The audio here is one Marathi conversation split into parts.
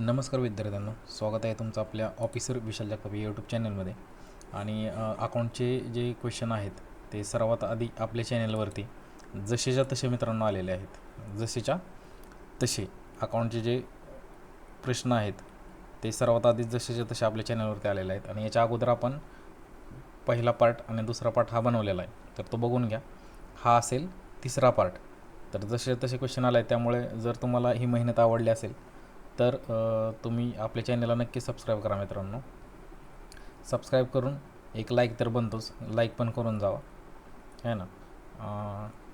नमस्कार विद्यार्थ्यांनो स्वागत आहे तुमचं आपल्या ऑफिसर विशाल जगताप यूट्यूब चॅनलमध्ये आणि अकाउंटचे जे क्वेश्चन आहेत ते सर्वात आधी आपल्या चॅनलवरती जसेच्या तसे मित्रांनो आलेले आहेत. जसेच्या तसे अकाउंटचे जे प्रश्न आहेत ते सर्वात आधी जसेच्या तसे आपल्या चॅनलवरती आलेले आहेत. आणि याच्या अगोदर आपण पहिला पार्ट आणि दुसरा पार्ट हा बनवलेला आहे. तर तो बघून घ्या. हा असेल तिसरा पार्ट तर जसे तसे क्वेश्चन आले आहेत त्यामुळे जर तुम्हाला ही मेहनत आवडली असेल तर तुम्ही आपल्या चॅनलला नक्की सबस्क्राईब करा मित्रांनो. सबस्क्राईब करून एक लाईक तर बनतोच. लाईक पण करून जावा. है ना?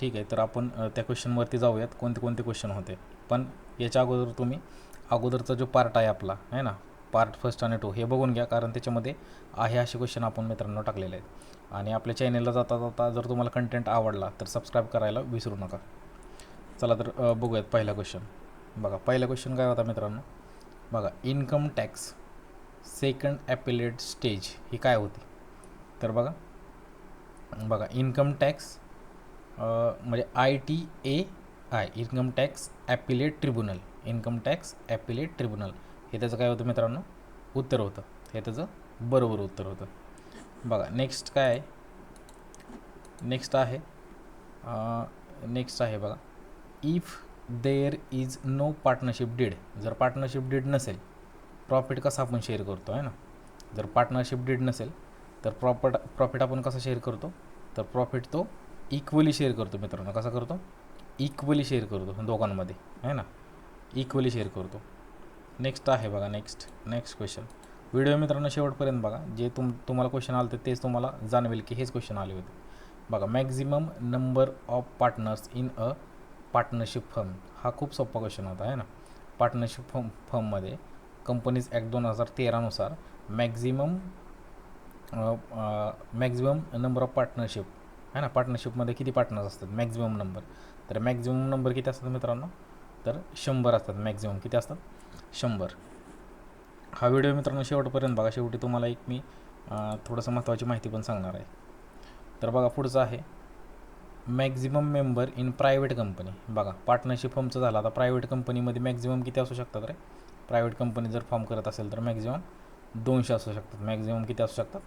ठीक आहे. तर आपण त्या क्वेश्चनवरती जाऊयात. कोणते कोणते क्वेश्चन होते? पण याच्या अगोदर तुम्ही अगोदरचा जो पार्ट आहे आपला है ना? पार्ट फर्स्ट आणि टू हे बघून घ्या. कारण त्याच्यामध्ये आहे असे क्वेश्चन आपण मित्रांनो टाकलेले आहेत. आणि आपल्या चॅनेलला जाता जाता जर तुम्हाला कंटेंट आवडला तर सबस्क्राईब करायला विसरू नका. चला तर बघूयात पहिला क्वेश्चन बघा पहिला क्वेश्चन काय होता मित्रांनो? बघा income tax second appellate stage ही काय होती? तर बघा बघा इन्कम टॅक्स म्हणजे I T A I income tax appellate tribunal income tax appellate tribunal हे त्याचं काय होतं मित्रांनो? उत्तर होतं. हे त्याचं बरोबर उत्तर होतं. बघा नेक्स्ट काय आहे? नेक्स्ट आहे नेक्स्ट आहे बघा. If there is no partnership deed जर पार्टनरशिप डीड नसेल प्रॉफिट कसा आपण शेअर करतो आहे ना? जर पार्टनरशिप डीड नसेल तर प्रॉपर्ट प्रॉफिट आपण कसा शेअर करतो? तर प्रॉफिट तो इक्वली शेअर करतो मित्रांनो. कसा करतो? इक्वली शेअर करतो दोघांमध्ये आहे ना? इक्वली शेअर करतो. नेक्स्ट आहे बघा नेक्स्ट नेक्स्ट क्वेश्चन व्हिडिओ मित्रांनो शेवटपर्यंत बघा. जे तुम तुम्हाला क्वेश्चन आले होते तेच तुम्हाला जाणवेल की हेच क्वेश्चन आले होते. बघा maximum number of partners in a partnership firm हा खूप सोपा क्वेश्चन होता आहे ना? पार्टनरशिप फर्म फर्ममध्ये कंपनीज ॲक्ट दोन हजार तेरानुसार maximum maximum number of partnership आहे ना? पार्टनरशिपमध्ये किती पार्टनर्स असतात? मॅक्झिमम नंबर तर मॅक्झिमम नंबर किती असतात मित्रांनो? तर शंभर असतात. मॅक्झिमम किती असतात? शंभर. हा व्हिडिओ मित्रांनो शेवटपर्यंत बघा. शेवटी तुम्हाला एक मी थोडंसं महत्त्वाची माहिती पण सांगणार आहे. तर बघा पुढचं आहे. Maximum member in private company. बघा पार्टनरशिप फॉर्मचं झालं. आता प्रायव्हेट कंपनीमध्ये मॅक्झिमम किती असू शकतात रे? प्रायव्हेट कंपनी जर फॉर्म करत असेल तर मॅक्झिमम दोनशे असू शकतात. मॅक्झिमम किती असू शकतात?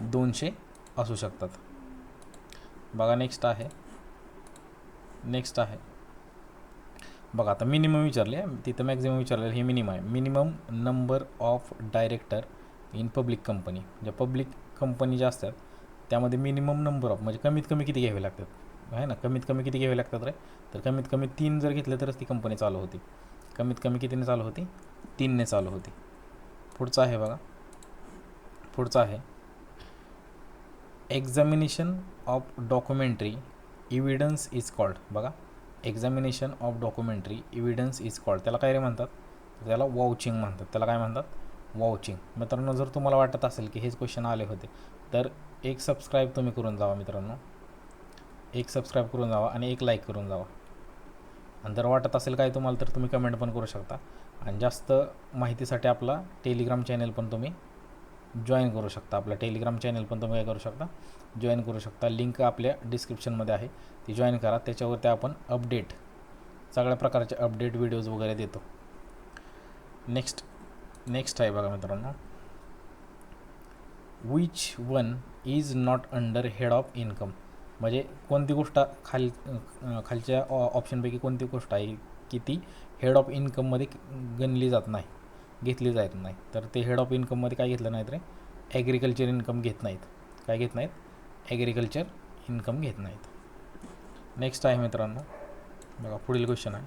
दोनशे असू शकतात. बघा नेक्स्ट आहे. नेक्स्ट आहे. बघा आता मिनिमम विचारले. तिथं मॅक्झिमम विचारलेलं हे मिनिमम आहे. Minimum number of director in public company ज्या पब्लिक कंपनी ज्या असतात त्यामध्ये मिनिमम नंबर ऑफ म्हणजे कमीत कमी किती घ्यावे लागतात? आहे ना? कमीत कमी किती घ्यावे लागतात रे? तर कमीत कमी तीन जर घेतले तरच ती कंपनी चालू होती. कमीत कमी कितीने चालू होती? तीनने चालू होती. पुढचं आहे बघा. पुढचं आहे. Examination of documentary evidence is called बघा. Examination of documentary evidence is called त्याला काय रे म्हणतात? त्याला वाउचिंग म्हणतात. त्याला काय म्हणतात? वाउचिंग मित्रांनो जर तुम्हाला वाटत असेल की हेच क्वेश्चन आले होते तर एक सबस्क्राईब तुम्ही करून जावा मित्रांनो. एक सबस्क्राईब करून जावा आणि एक लाईक करून जावा. आणि जर वाटत असेल काय तुम्हाला तर तुम्ही कमेंट पण करू शकता. आणि जास्त माहितीसाठी आपला टेलिग्राम चॅनल पण तुम्ही जॉईन करू शकता. आपला टेलिग्राम चॅनल पण तुम्ही काय करू शकता? जॉईन करू शकता. लिंक आपल्या डिस्क्रिप्शनमध्ये आहे. ती जॉईन करा. त्याच्यावरती आपण अपडेट सगळ्या प्रकारचे अपडेट व्हिडिओज वगैरे देतो. नेक्स्ट नेक्स्ट आहे बघा मित्रांनो. Which one is not under head of income म्हणजे कोणती गोष्ट खाल खालच्या ऑप्शनपैकी कोणती गोष्ट आहे की ती हेड ऑफ इन्कममध्ये गणली जात नाही घेतली जात नाही. तर ते हेड ऑफ इन्कममध्ये काय घेतलं नाहीत रे? ॲग्रिकल्चर इन्कम घेत नाहीत. काय घेत नाहीत? ॲग्रिकल्चर इन्कम घेत नाहीत. नेक्स्ट आहे मित्रांनो. बघा पुढील क्वेश्चन आहे.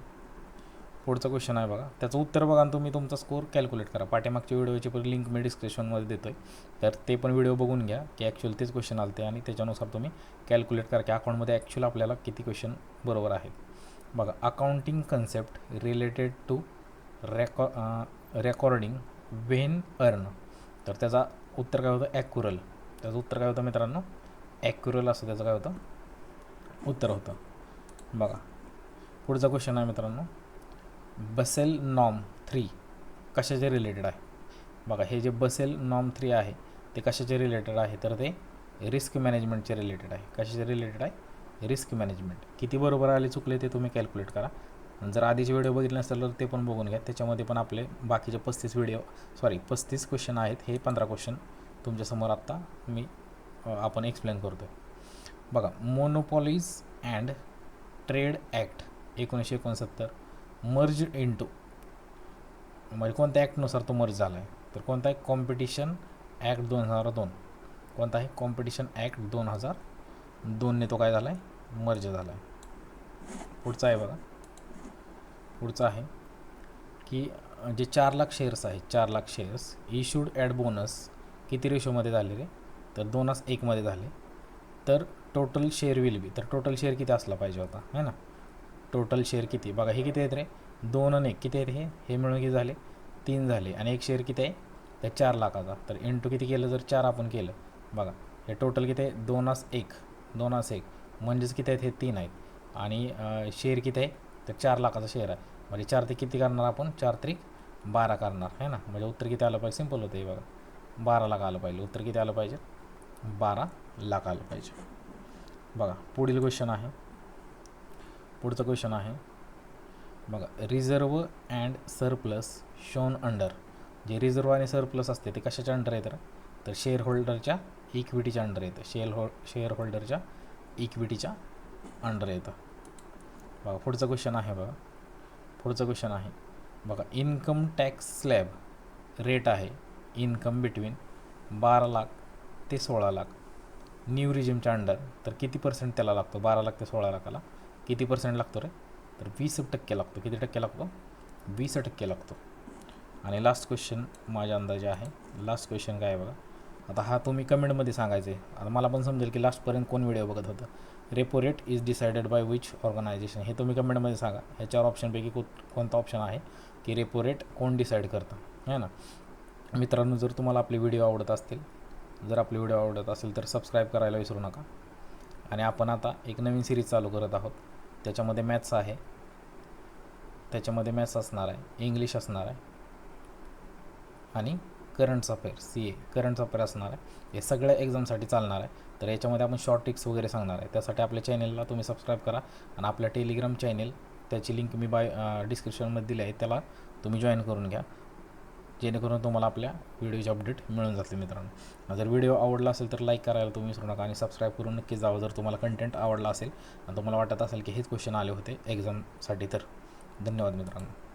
पुढचा क्वेश्चन आहे बघा. त्याचं उत्तर बघा आणि तुम्ही तुमचा स्कोर कॅल्क्युलेट करा. पाठीमागच्या व्हिडिओची पण लिंक मी डिस्क्रिप्शनमध्ये देतो आहे तर ते पण व्हिडिओ बघून घ्या की ॲक्च्युअल तेच क्वेश्चन आलते आणि त्याच्यानुसार तुम्ही कॅल्क्युलेट करा की अकाउंटमध्ये ॲक्च्युअल आपल्याला किती क्वेश्चन बरोबर आहेत. बघा accounting concept related to रेकॉ recording when earn तर त्याचा उत्तर काय होतं? ॲक्युरल त्याचं उत्तर काय होतं मित्रांनो? ॲक्युरल असं त्याचं काय होतं? उत्तर होतं. बघा. पुढचा क्वेश्चन आहे मित्रांनो. बसेल नॉम थ्री कशाचे रिलेटेड आहे? बघा हे जे बसेल नॉम थ्री आहे ते कशाचे रिलेटेड आहे? तर ते रिस्क मॅनेजमेंटचे रिलेटेड आहे. कशाचे रिलेटेड आहे? रिस्क मॅनेजमेंट किती बरोबर आले चुकले ते तुम्ही कॅल्क्युलेट करा. आणि जर आधीचे व्हिडिओ बघितले नसेल तर ते पण बघून घ्या. त्याच्यामध्ये पण आपले बाकीचे पस्तीस व्हिडिओ सॉरी पस्तीस क्वेश्चन आहेत. हे पंधरा क्वेश्चन तुमच्यासमोर आत्ता मी आपण एक्सप्लेन करतो आहे बघा मोनोपॉलीज अँड ट्रेड ॲक्ट एकोणीसशे एकोणसत्तर. मर्ज इंटू म्हणजे कोणत्या ॲक्टनुसार तो मर्ज झाला आहे तर कोणता आहे कॉम्पिटिशन ॲक्ट दोन हजार दोन. कोणता आहे? कॉम्पिटिशन ॲक्ट दोन हजार दोनने तो काय झाला आहे मर्ज झाला आहे पुढचा आहे बघा. पुढचा आहे की जे चार लाख शेअर्स आहेत चार lakh shares issued add bonus किती रेशोमध्ये झाले रे? तर दोनच एकमध्ये झाले. तर टोटल शेअर विल बी तर टोटल शेअर किती असला पाहिजे होता? है ना? टोटल शेअर किती? बघा हे किती आहेत रे? दोन आणि एक. किती आहेत हे? हे मिळून किती झाले? तीन झाले. आणि एक शेअर किती आहे? तर चार लाखाचा तर इंटू किती केलं? जर चार आपण केलं. बघा हे टोटल किती आहे? दोनास एक. दोनास एक. म्हणजेच किती आहेत? हे तीन आहेत. आणि शेअर किती आहे? तर चार लाखाचा शेअर आहे. म्हणजे चार ते किती करणार आपण? चार त्रिक बारा करणार. आहे ना? म्हणजे उत्तर किती आलं पाहिजे? सिंपल होतं हे बघा. बारा लाख आलं पाहिजे. उत्तर किती आलं पाहिजे? बारा लाख आलं पाहिजे. बघा पुढील क्वेश्चन आहे. पुढचं क्वेश्चन आहे. बघा reserve and surplus shown under जे रिझर्व आणि सरप्लस असते ते कशाच्या अंडर येतं तर शेअर होल्डरच्या इक्विटीच्या अंडर येतं शेअर हो शेअर होल्डरच्या इक्विटीच्या अंडर येतं बघा पुढचं क्वेश्चन आहे बघा. पुढचं क्वेश्चन आहे. बघा इन्कम टॅक्स स्लॅब रेट आहे. इन्कम बिटवीन बारा लाख ते सोळा लाख. न्यू रिजिमच्या अंडर तर किती पर्सेंट त्याला लागतो? बारा लाख ते सोळा लाखाला. किती पर्सेंट लागतो रे? तर वीस टक्के लागतो. किती टक्के लागतो? वीस टक्के लागतो. आणि लास्ट क्वेश्चन माझ्या अंदाजे आहे. लास्ट क्वेश्चन काय आहे बघा? आता हा तुम्ही कमेंटमध्ये सांगायचं. आहे आता मला पण समजेल की लास्टपर्यंत कोण व्हिडिओ बघत होतं. Repo rate is decided by which organization हे तुम्ही कमेंटमध्ये सांगा. ह्याच्यावर ऑप्शनपैकी को कोणता ऑप्शन आहे? की रेपो रेट कोण डिसाईड करतं? है ना? मित्रांनो जर तुम्हाला आपले व्हिडिओ आवडत असतील जर आपले व्हिडिओ आवडत असेल तर सबस्क्राईब करायला विसरू नका. आणि आपण आता एक नवीन सिरीज चालू करत आहोत. त्याच्यामध्ये मॅथ्स आहे. त्याच्यामध्ये मॅथ्स असणार आहे. इंग्लिश असणार आहे. आणि currents affair C A currents affair असणार आहे. हे सगळ्या एक्झामसाठी चालणार आहे. तर याच्यामध्ये आपण शॉर्ट ट्रिक्स वगैरे सांगणार आहे. त्यासाठी आपल्या चॅनेलला तुम्ही सबस्क्राईब करा. आणि आपल्या टेलिग्राम चॅनेल त्याची लिंक मी बाय डिस्क्रिप्शनमध्ये दिली आहे. त्याला तुम्ही जॉईन करून घ्या. जेणेकरून तुम्हाला आपल्या व्हिडिओचे अपडेट मिळून जातील मित्रांनो. जर व्हिडिओ आवडला असेल तर लाईक करायला तुम्ही विसरू नका आणि सबस्क्राईब करून नक्कीच जावं जर तुम्हाला कंटेंट आवडला असेल. आणि तुम्हाला वाटत असेल की हेच क्वेश्चन आले होते एक्झामसाठी तर. धन्यवाद मित्रांनो.